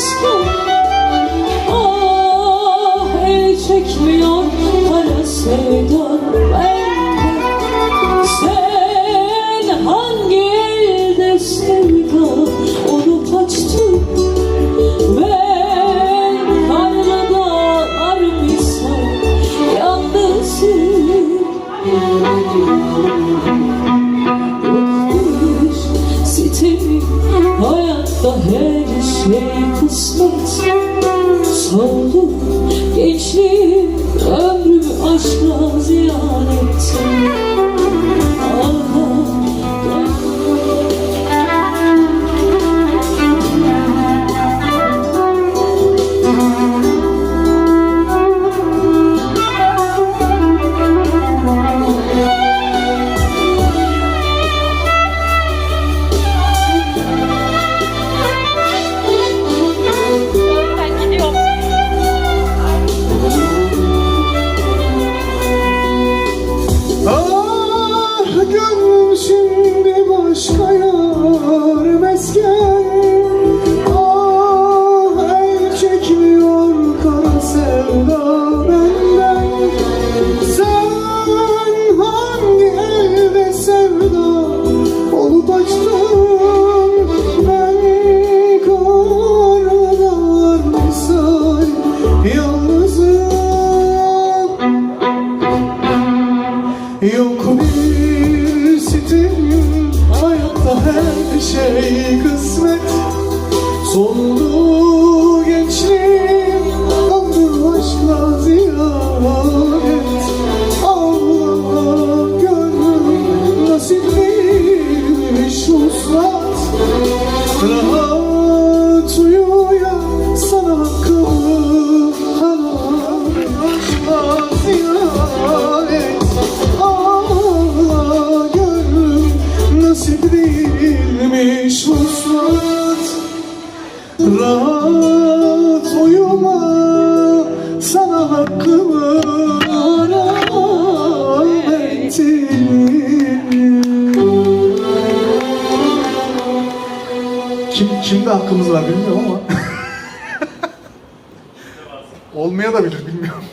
aşkım. Ah el çekmiyor kara sevdan Sen hangi elde onu kaçtın. Ben karnada ar misal yalnızım Sitemim hayatta şey kısmet Soldu gençliğim ömrümü aşkla ziyan ettim Yok bir sitem hayatta her şey kısmet. Soldu gençliğim ömrüm aşkla ziyaret. Allah gönlüm nasip değilmiş uslat Rahat Rahat uyuma sana hakkımı Kim, kimde hakkımız var bilmiyorum ama Olmaya da bilir bilmiyorum.